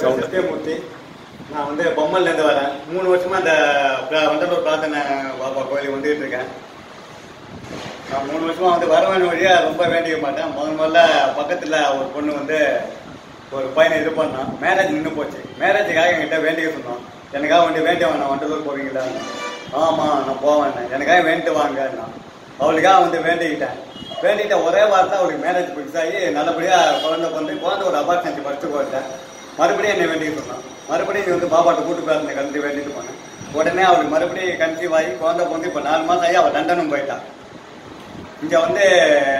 சத்யமூர்த்தி நான் வந்து பொம்மல்லேருந்து வரேன். மூணு வருஷமா அந்த பிர- வண்டலூர் பிரார்த்தனை பாபா கோயிலுக்கு வந்துகிட்டு இருக்கேன் நான் மூணு வருஷமா வந்து வரவேன் வழியா ரொம்ப வேண்டிக்க மாட்டேன். முதல் முதல்ல பக்கத்தில் ஒரு பொண்ணு வந்து ஒரு பையனை இது பண்ணான். மேரேஜ் நின்று போச்சு. மேரேஜுக்காக என்கிட்ட வேண்டிக்க சொன்னோம் எனக்காக வந்து வேண்டிய வேணாம் வண்டலூர் போவீங்களா ஆமாம் நான் போவேன். எனக்காக வேண்டிட்டு வாங்கன்னா அவளுக்காக வந்து வேண்டிக்கிட்டேன். வேண்டிட்ட ஒரே வார்த்தை அவளுக்கு மேரேஜ் ஃபிக்ஸ் ஆகி நல்லபடியாக குழந்தை பிறந்து குழந்தை ஒரு அபார்ட்மெண்ட் ஃபஸ்ட்டு போயிட்டேன் மறுபடியும் என்னை வேண்டிகிட்டு சொன்னான். மறுபடியும் நீ வந்து பாபாட்ட கூட்டு பிரார்த்தனை கலந்து வேண்டிட்டு போனேன். உடனே அவளுக்கு மறுபடியும் கன்சீவ் ஆகி குழந்தை பிறந்து இப்போ நாலு மாதம் ஆகி அவள் லண்டனும் போயிட்டான் இங்கே வந்து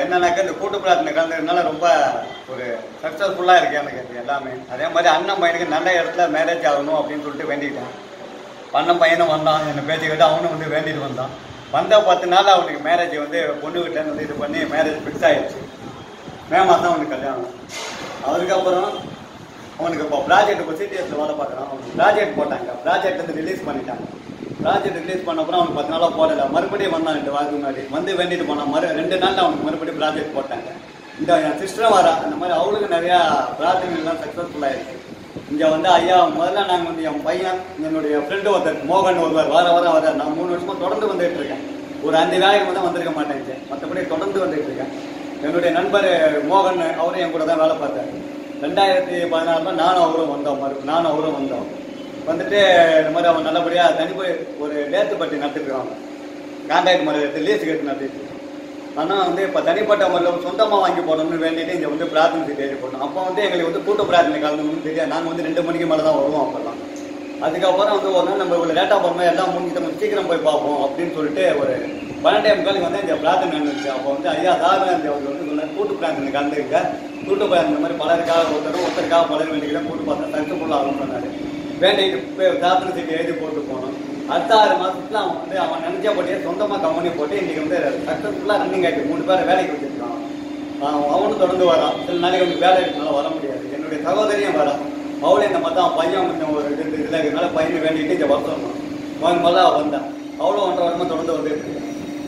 என்னன்னாக்கா இந்த கூட்டு பிரார்த்தனை கலந்துக்கிறதுனால ரொம்ப ஒரு சக்சஸ்ஃபுல்லாக இருக்கு எனக்கு எல்லாமே. அதே மாதிரி அண்ணன் பையனுக்கு நல்ல இடத்துல மேரேஜ் ஆகணும் அப்படின்னு சொல்லிட்டு வேண்டிக்கிட்டேன். அண்ணன் பையனும் வந்தான். என்னை பேச்சு கேட்டு அவனும் வந்து வேண்டிட்டு வந்தான். வந்த பத்து நாள் அவனுக்கு மேரேஜ் வந்து பொண்ணு வீட்டில் வந்து இது பண்ணி மேரேஜ் ஃபிக்ஸ் ஆயிடுச்சு மே மாதம் அவனுக்கு கல்யாணம். அதுக்கப்புறம் அவனுக்கு இப்போ ப்ராஜெக்ட் இப்போ சிடிஎஸ்ல வேலை பார்க்குறான். அவனுக்கு ப்ராஜெக்ட் போட்டாங்க. ப்ராஜெக்ட் வந்து ரிலீஸ் பண்ணிட்டாங்க. ப்ராஜெக்ட் ரிலீஸ் பண்ண அப்புறம் அவனுக்கு பத்து நாளாக போடல. மறுபடியும் வந்தான் ரெண்டு வாரத்துக்கு முன்னாடி. வந்து வேண்டிட்டு போனான். மறு ரெண்டு நாளில் அவனுக்கு மறுபடியும் ப்ராஜெக்ட் போட்டாங்க. இந்த என் சிஸ்டரும் வரா அந்த மாதிரி அவளுக்கு நிறையா ப்ராஜெக்ட்லாம் சக்ஸஸ்ஃபுல்லாக இருக்குது இங்கே வந்து ஐயா முதல்ல நாங்கள் வந்து என் பையன் என்னுடைய ஃப்ரெண்டு ஒருத்தர் மோகன் ஒருவர் வார வாரம் வர நான் மூணு வருஷமா தொடர்ந்து வந்துட்டு இருக்கேன். ஒரு அஞ்சு நாளைக்கு தான் வந்திருக்க மாட்டேன் மற்றபடி தொடர்ந்து வந்துட்டு இருக்கேன். என்னுடைய நண்பர் மோகன் அவரும் என் கூட தான் வேலை பார்த்தார். ரெண்டாயிரத்தி பதினாறுல நானும் அவரும் வந்தோம். மறு நானும் அவரும் வந்தோம். வந்துட்டு இந்த மாதிரி அவன் நல்லபடியாக தனிப்போய் ஒரு லேத்து பட்டி நடத்திருக்கான் கான்ட்ராக்ட் மாதிரி எடுத்து லீஸ் நடத்திட்டு ஆனால் வந்து இப்போ தனிப்பட்ட முறையில் சொந்தமாக வாங்கி போடணும்னு வேண்டிட்டு இங்கே வந்து பிரார்த்தனை தேடி போட்டோம் அப்போ வந்து எங்களுக்கு வந்து கூட்டு பிரார்த்தனை கலந்துக்கணும்னு தெரியாது. நாங்கள் வந்து ரெண்டு மணிக்கு மேலே தான் வருவோம் அப்போல்லாம். அதுக்கப்புறம் வந்து ஒரு நாள் நம்ம இவ்வளோ லேட்டாக போகிறோமே எல்லாம் முடிஞ்சுட்டு நம்ம சீக்கிரம் போய் பார்ப்போம் அப்படின்னு சொல்லிட்டு ஒரு பன்னெண்டே முக்காலுக்கு வந்து இந்த பிரார்த்தனை நடந்துச்சு. அப்போ வந்து ஐயா தாராந்தி அவர் வந்து சொன்னார் கூட்டு பிரார்த்தனை கலந்துருக்க கூட்டு பிரார்த்தனை இந்த மாதிரி பலருக்காக ஒருத்தரும் ஒருத்தருக்காக பலர் வேண்டிக்கிறேன் கூட்டு பார்த்தா சக்ஸஸ்ஃபுல்லாக ஆகும் பண்ணாரு வேண்டிட்டு போய் பிரார்த்தனை சீட்டு எழுதி போட்டு போனோம். அடுத்த ஆறு மாசத்துல அவன் வந்து அவன் நினைச்சபடியே சொந்தமாக கம்பெனி போட்டு இன்னைக்கு வந்து சக்ஸஸ்ஃபுல்லாக ரன்னிங் ஆயிட்டு மூணு பேரை வேலைக்கு வச்சிருக்கான் அவன் அவனும் தொடர்ந்து வரான். சில நாளைக்கு அவனுக்கு வேலை இருக்கனால வர முடியாது. என்னுடைய சகோதரியும் வரான். அவளும் இந்த மாதிரி தான் பையன் கொஞ்சம் ஒரு இது இதில் இருக்கிறனால பையனை வேண்டிட்டு இங்கே வரணும் சொன்னான். முதல்ல அவள் வந்தான். அவளும் ஒன்றரை வருமா தொடர்ந்து வந்துட்டு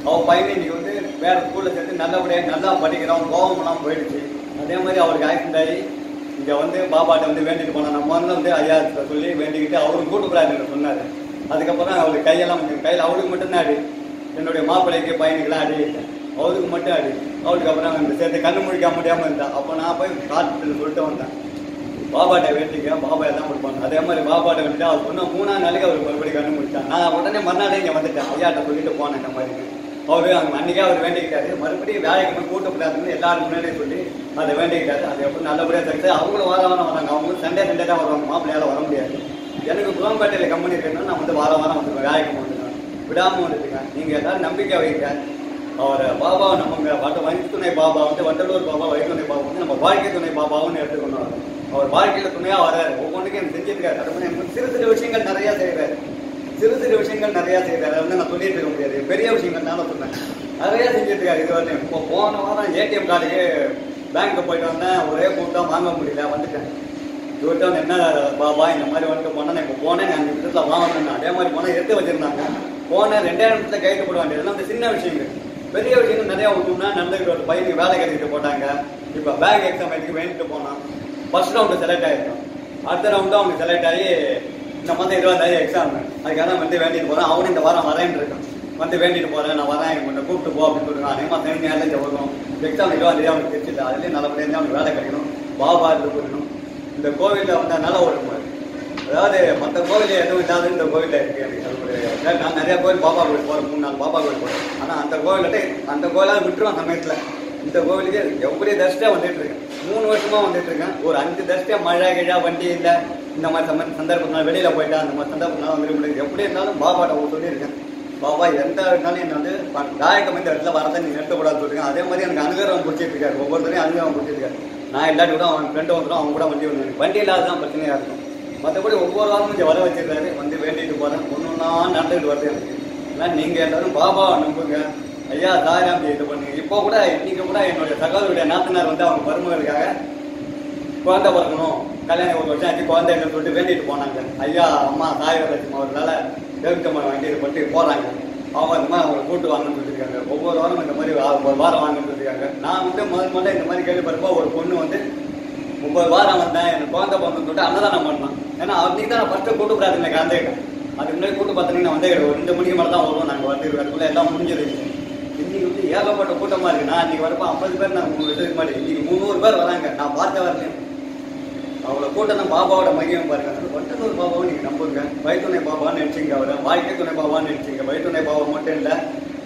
அவள் பையனை இன்னைக்கு வந்து வேறு ஸ்கூலில் சேர்த்து நல்லபடியாக நல்லா படிக்கிறான். கோவமெல்லாம் போயிடுச்சு. அதே மாதிரி அவருக்கு ஆக்சிடென்ட் ஆகி இங்கே வந்து பாப்பாட்ட வந்து வேண்டிட்டு போனான். நம்ம வந்து வந்து ஐயா சொல்லி வேண்டிக்கிட்டு அவரும் கூட்டு சொன்னார். அதுக்கப்புறம் அவளுக்கு கையெல்லாம் கையில் அவளுக்கு மட்டும்தான் ஆடு. என்னுடைய மாப்பிள்ளைக்கு பையனுக்கெல்லாம் அடி அவளுக்கு மட்டும் ஆடி. அவளுக்கு அப்புறம் அந்த சேர்த்து கண்ணு முழிக்க முடியாமல் இருந்தா அப்போ நான் போய் காட்டுன்னு சொல்லிட்டு வந்தேன். பாபாட்ட வேண்டிக்க பாபா தான் கொடுப்பாங்க. அதே மாதிரி பாபாட்ட வேண்டிட்டு அவர் பொண்ணு மூணாம் நாளைக்கு அவருக்கு மறுபடியும் கண்ணு முடிச்சான் நான் உடனே மறுநாளே இங்கே வந்துட்டேன். ஐயாட்ட சொல்லிட்டு போனேன் இந்த மாதிரி. அவரு அவங்க அன்றைக்கே அவர் வேண்டிக்கிட்டாரு. மறுபடியும் வேலைக்கு போய் கூட்டப்படாதுன்னு எல்லாரும் முன்னாடியே சொல்லி அதை வேண்டிக்கிட்டாரு. அது எப்படி நல்லபடியாக தெரிஞ்சு அவங்களும் வாரம் வாரம் வராங்க. அவங்களும் சண்டே சண்டே தான் வருவாங்க. மாப்பிள்ளையால வர முடியாது. எனக்கு குளம்பேட்டையில் கம்பெனி இருக்கணும்னு நான் வந்து வாரம் வாரம் வந்துருவேன் வேலைக்கு வந்துருவேன் விடாமல் வந்துருக்கேன் நீங்கள் எல்லாரும் நம்பிக்கை வைங்க அவர் பாபாவை நம்புங்க. வட்ட வங்கி துணை பாபா வந்து வண்டலூர் பாபா வழி துணை பாபா வந்து நம்ம வாழ்க்கை துணை பாபாவும் எடுத்துக்கணும் அவர். வாழ்க்கையில துணையாக வராரு. ஒவ்வொன்றுக்கும் எனக்கு செஞ்சிருக்காரு அது எனக்கு சிறு சிறு விஷயங்கள் நிறையா செய்கிறார் சிறு சிறு விஷயங்கள் நிறையா செய்கிறார் வந்து நான் சொல்லிட்டு இருக்க முடியாது. பெரிய விஷயங்கள்னால சொன்னேன் நிறையா செஞ்சுட்டு இருக்காரு. இது வரையும் இப்போ போன வாரம் ஏடிஎம் கார்டுக்கு பேங்க்கு போயிட்டு வந்தேன். ஒரே கூட்டம் வாங்க முடியல. வந்துட்டேன். இவர்கிட்ட என்ன பாபா இந்த மாதிரி வந்துட்டு போனா நான் இப்போ போனேன் நான் இந்த இடத்துல வாங்கினேன் அதே மாதிரி போனா எடுத்து வச்சிருந்தாங்க. போனேன் ரெண்டாயிரம் இடத்துல கைட்டு போட வேண்டியது. அந்த சின்ன விஷயங்கள். பெரிய விஷயங்கள் நிறைய விட்டோம்னா நண்பர்கள் ஒரு பையனுக்கு வேலை கிடைச்சிட்டு போட்டாங்க. இப்போ பேங்க் எக்ஸாம் எழுதி வேண்டிட்டு போனான். ஃபர்ஸ்ட் ரவுண்டு செலக்ட் ஆயிருக்கான். அடுத்த ரவுண்டும் அவனுக்கு செலக்ட் ஆகி இந்த மாதம் இருபதாயிரம் எக்ஸாம் அதுக்காக நான் வந்து வேண்டிட்டு போறேன். அவனும் இந்த வாரம் வரேன் இருக்கான். வந்து வேண்டிட்டு போறேன் நான் வரேன் கொஞ்சம் கூப்பிட்டு போ அப்படின்னு சொல்லுவேன் அதே மாதிரி சனி நேரம் வரும். எக்ஸாம் இருபதாயிரம் அவனுக்கு தெரிஞ்சுது. அதுலேயும் நல்லபடியாக அவனுக்கு வேலை கிடைக்கணும். பாபா இது பண்ணணும் இந்த கோவிலில் நல்லா ஒரு அதாவது மற்ற கோவில் எதுவும் இல்லாத இந்த கோவிலில் இருக்கு. எனக்கு நான் நிறைய கோவில் பாபா கோவில் போகிறேன் மூணு நாள் பாபா கோவில் போகிறேன் ஆனால் அந்த கோவில்கிட்ட அந்த கோயிலாக விட்டுருவோம் சமயத்தில். இந்த கோவிலுக்கு எப்படி தர்ஷ்டியாக வந்துட்டு இருக்கேன். மூணு வருஷமா வந்துட்டு இருக்கேன். ஒரு அஞ்சு தர்ஷ்டியா மழை கிழா வண்டி இல்லை. இந்த மாதிரி சம சந்தர்ப்பத்தினால வெளியில போயிட்டா அந்த மாதிரி சந்தர்ப்பத்தினால வந்துட முடியாது. எப்படி இருந்தாலும் பாபாட்ட சொல்லியிருக்கேன். பாபா எந்த இருந்தாலும் என்ன வந்து தாயக்கம் இந்த இடத்துல வரதை நீ நிறுத்தக்கூடாது சொல்லிருக்கேன் அதே மாதிரி எனக்கு அனுகிரகம் பிடிச்சிட்டு இருக்காரு. ஒவ்வொருத்தரையும் அனுகிரகம் பிடிச்சிருக்காரு நான் இல்லாட்டி கூட அவன் ஃப்ரெண்டு வந்துடும் அவங்க கூட வண்டி வந்து வண்டி இல்லாததான் பிரச்சனையாக இருக்கும். மற்றபடி ஒவ்வொரு வாரமும் கொஞ்சம் வர வச்சிருக்காரு. வந்து வேண்டிட்டு போகிறேன் ஒன்று ஒன்றா நடந்துட்டு வருது எனக்கு. நீங்கள் எல்லாரும் பாபா நம்புங்க. ஐயா தாராம் இது பண்ணுங்க. இப்போ கூட இன்னைக்கு கூட என்னுடைய சகோதரருடைய நாத்தனார் வந்து அவங்க மருமகளுக்காக குழந்தை பிறக்கணும். கல்யாணம் ஒரு வருஷம் ஆச்சு குழந்தை சொல்லிட்டு வேண்டிட்டு போனாங்க. ஐயா அம்மா தாய் அவர்களால் அவர்களால தேவித்தம்மன் வண்டி பட்டு போகிறாங்க அவங்க அவங்களை கூட்டு வாங்கன்னு சொல்லியிருக்காங்க. ஒவ்வொரு வாரம் இந்த மாதிரி ஒவ்வொரு ஒரு வாரம் வாங்கன்னு சொல்லியிருக்காங்க. நான் வந்து முதல் முதல்ல இந்த மாதிரி கேள்விப்பட்டப்போ ஒரு பொண்ணு வந்து முப்பது வாரம் வந்தேன் எனக்கு குழந்தை பிறந்து சொல்லிட்டு அன்னதானம் பண்ணான் ஏன்னா அன்னைக்கு தான் நான் ஃபஸ்ட்டு கூட்டு பிரார்த்தனை கலந்துக்கிட்டேன் அதுக்கு முன்னாடி கூட்டு பார்த்தீங்கன்னா நான் வந்து ஒரு ரெண்டு மணிக்கு மேலே தான் வருவோம் நாங்கள் வந்து அதுக்குள்ளே எல்லாம் முடிஞ்சது. இன்னைக்கு வந்து ஏகப்பட்ட கூட்டமாக இருக்கு. நான் இன்னைக்கு வரப்போ ஐம்பது பேர் நான் உங்களுக்கு இதுக்கு மாதிரி இன்னைக்கு முந்நூறு பேர் வராங்க. நான் பார்த்த வரலையும் அவ்வளோ கூட்டம் தான் பாபாவோட மகியம் பாருங்க. அது வட்டனூர் பாபாவை நீங்கள் நம்புங்க. வைத்துணை பாபான்னு நினச்சிங்க அவரை. வாழ்க்கை துணை பாபான்னு நினச்சிங்க. வைத்துணை பாபா மட்டும் இல்லை.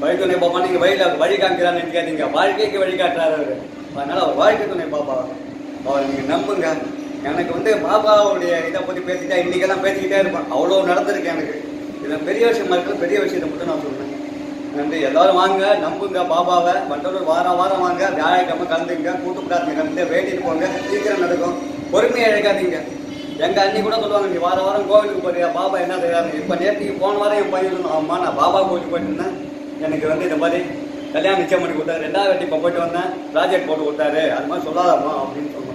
வைத்துணை பாபா நீங்கள் வழியில் வழி காமிக்கிறான்னு நினைக்காதீங்க. வாழ்க்கைக்கு வழிகாட்டுறாரு அவர். அதனால அவர் வாழ்க்கை துணை பாபா. அவரை நீங்கள் நம்புங்க. எனக்கு வந்து பாபாவுடைய இதை பற்றி பேசிட்டா இன்னைக்கெல்லாம் பேசிக்கிட்டே இருப்பேன். அவ்வளோ நடந்திருக்கு எனக்கு. இதில் பெரிய விஷயமா இருக்கிறது பெரிய விஷயத்தை மட்டும் நான் சொல்றேன். நன்றி. எல்லாரும் வாங்க. நம்புங்க பாபாவை. வண்டலூர் வாரம் வாரம் வாங்க. வியாழக்கிழமை கலந்துங்க. கூட்டு பிரார்த்தனை கலந்து வேண்டிட்டு போங்க. சீக்கிரம் நடக்கும். பொறுமையை இழக்காதீங்க எங்க அண்ணி கூட சொல்லுவாங்க நீ வாரம் வாரம் கோவிலுக்கு போறியா? பாபா என்ன செய்யறாங்க இப்ப நேற்றுக்கு போன வாரம் என் பையன் அம்மா நான் பாபா கோவிலுக்கு போயிட்டு இருந்தேன். எனக்கு வந்து இந்த மாதிரி கல்யாணம் நிச்சயம் பண்ணி கொடுத்தாரு. ரெண்டாவது வாட்டி இப்போ போயிட்டு வந்தேன். ப்ராஜெக்ட் போட்டு கொடுத்தாரு. அது மாதிரி சொல்லாதாம்மா அப்படின்னு சொன்னோம்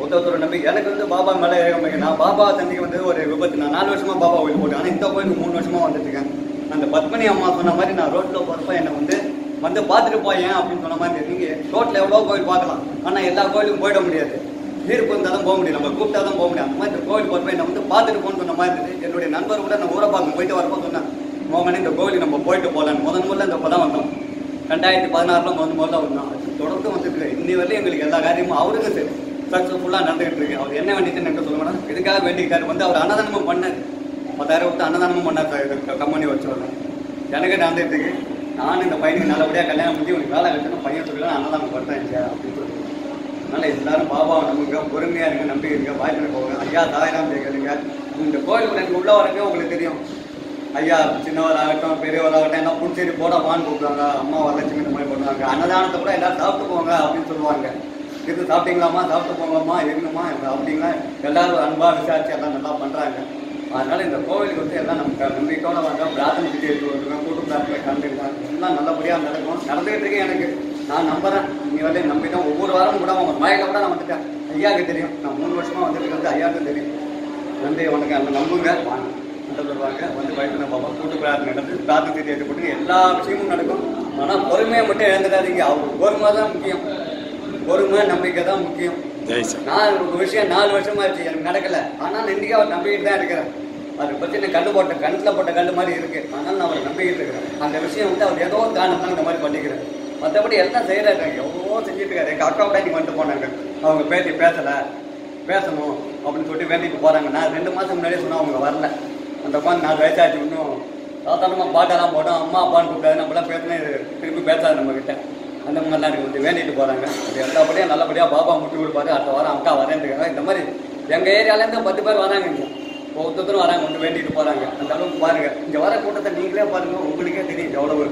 ஒருத்தர் நம்பி எனக்கு வந்து பாபா மேலே ஏகமைக்கு நான் பாபா தண்ணிக்கு வந்து ஒரு விபத்து. நான் நாலு வருஷமா பாபா கோயில் போட்டேன் ஆனால் இந்த கோயிலுக்கு மூணு வருஷமா வந்துட்டு இருக்கேன். அந்த பத்மினி அம்மா சொன்ன மாதிரி நான் ரோட்டில் போகிறப்ப என்னை வந்து வந்து பார்த்துட்டு போயேன் அப்படின்னு சொன்ன மாதிரி நீங்கள் ரோட்டில் எவ்வளோ கோயில் பார்க்கலாம். ஆனால் எல்லா கோயிலுக்கும் போயிட முடியாது. தீர்ப்பு இருந்தால் தான் போக முடியும். நம்ம கூப்பிட்டா தான் போக முடியும். அந்த மாதிரி இந்த கோவில் போகிறப்ப என்னை வந்து பார்த்துட்டு போகணும்னு சொன்ன மாதிரி இருந்தது. என்னுடைய நண்பர் கூட நான் ஊரை பார்க்க போயிட்டு வரப்போ சொன்னேன் மோகனே இந்த கோவிலுக்கு நம்ம போயிட்டு போகலான்னு. முதன் முதல்ல இந்த படம் வந்தோம். ரெண்டாயிரத்தி பதினாறுல முதல் முதல்ல வந்தோம். தொடர்ந்து வந்துருக்கு இன்னி வரையும் எங்களுக்கு எல்லா காரியமும் அவருக்கும் சரி. சக்ஸஸ்ஃபுல்லாக நடந்துகிட்டு இருக்கு. அவர் என்ன வேண்டியதுன்னு எனக்கு சொல்ல இதுக்காக வேண்டிக்கிட்டார்? வந்து அவர் அன்னதானமும் பண்ணார். பத்தாயிரம் கொடுத்து அன்னதானமும் பண்ணார் சார். இது கம்பெனி வச்சுருந்தேன் எனக்கு நடந்துகிட்டு இருக்கு. நானும் இந்த பையனுக்கு நல்லபடியாக கல்யாணம் பண்ணி உனக்கு வேலை கட்டணும் பையன் சொல்லி அன்னதானம் பண்ணுறேன் சார் அப்படின்னு சொல்லிட்டு. அதனால எல்லாரும் பாபாவை நம்புங்க பொறுமையா இருங்க நம்பி இருங்க வாய்ப்பு போங்க. ஐயா தாயிரம் கேட்குறீங்க இந்த கோயிலுக்கு எனக்கு உள்ள வரங்க உங்களுக்கு தெரியும். ஐயா சின்னவராகட்டும் பெரியவராகட்டும் எல்லாம் புடிச்சேரி போட வான்னு கூப்பிடுவாங்க. அம்மா வரலட்சுமி இந்த மாதிரி பண்ணுவாங்க. அன்னதானத்தை கூட எல்லாரும் சாப்பிட்டு போங்க அப்படின்னு சொல்லுவாங்க. இது சாப்பிட்டீங்களாம்மா? சாப்பிட்டு போங்கம்மா இருங்கம்மா அப்படிங்களா? எல்லாரும் அன்பா விசாரிச்சு எல்லாம் நல்லா பண்றாங்க. அதனால இந்த கோவிலுக்கு வந்து எல்லாம் நமக்கு நம்பிக்கையோட வாங்க பிரார்த்தனை கிட்டே இருக்கு கூட்டு பிரார்த்தனை கலந்துருக்காங்க எல்லாம் நல்லபடியாக நடக்கும். நடந்துகிட்டு இருக்கேன் எனக்கு. நான் நம்புறேன். நீ வந்து நம்பி தான் ஒவ்வொரு வாரமும் கூட அவங்க மழையில கூட நான் வந்துட்டேன். ஐயாவுக்கு தெரியும். நான் மூணு வருஷமா வந்துட்டு வந்து ஐயாவுக்கு தெரியும். நன்றி வணக்கம். எல்லாம் நம்புங்க. வாங்க. வந்து பயப்பட பாப்பா கூட்டு பிரார்த்தனை நடந்து பிரார்த்தனை ஏற்றுப்பட்டு எல்லா விஷயமும் நடக்கும். ஆனால் பொறுமையை மட்டும் இழந்துடாதீங்க. அவர் பொறுமை தான் முக்கியம். பொறுமை நம்பிக்கை தான் முக்கியம். நான் ஒரு விஷயம் நாலு வருஷமா ஆச்சு. எனக்கு நடக்கல. ஆனால் இன்னைக்கு அவர் நம்பிக்கிட்டு தான் இருக்கிறேன் அதை பற்றி நான் கண்ணு போட்ட கண்ணில் போட்ட கல் மாதிரி இருக்கு. ஆனால் நான் அவரை நம்பிக்கிட்டு இருக்கிறேன். அந்த விஷயம் வந்து அவர் ஏதோ ஒரு காரணத்தால் இந்த மாதிரி பண்ணிக்கிறேன் மற்றபடி எல்லாம் செய்யறாங்க. எவ்வளோ செஞ்சுட்டு இருக்காரு எங்கள் அக்கா கூட இன்னைக்கு போனாங்க. அவங்க பேட்டி பேசலை. பேசணும் அப்படின்னு சொல்லிட்டு வேண்டிட்டு போறாங்க. நான் ரெண்டு மாசம் முன்னாடியே சொன்னா அவங்க வரல. அந்த உட்காந்து நாலு வயசாச்சு இன்னும். சாதாரணமாக பாட்டெல்லாம் போட்டோம். அம்மா அப்பான்னு கூப்பிட்டாரு நம்மளாம் பேசினே திருப்பி பேசாது நம்ம கிட்ட அந்த மாதிரிலாம் எனக்கு வந்து வேண்டிட்டு போறாங்க. அது எல்லாப்படியும் நல்லபடியாக பாபா முட்டி கொடுப்பாரு. அடுத்த வாரம் அக்கா வரேன்ருக்காங்க இந்த மாதிரி எங்க ஏரியாலேருந்து பத்து பேர் வராங்க இங்கே. ஒருத்தரும் வராங்க. வந்து வேண்டிட்டு போறாங்க. அந்த அளவுக்கு பாருங்க. இங்க வர கூட்டத்தை நீங்களே பாருங்க. உங்களுக்கே தெரியும் எவ்வளவு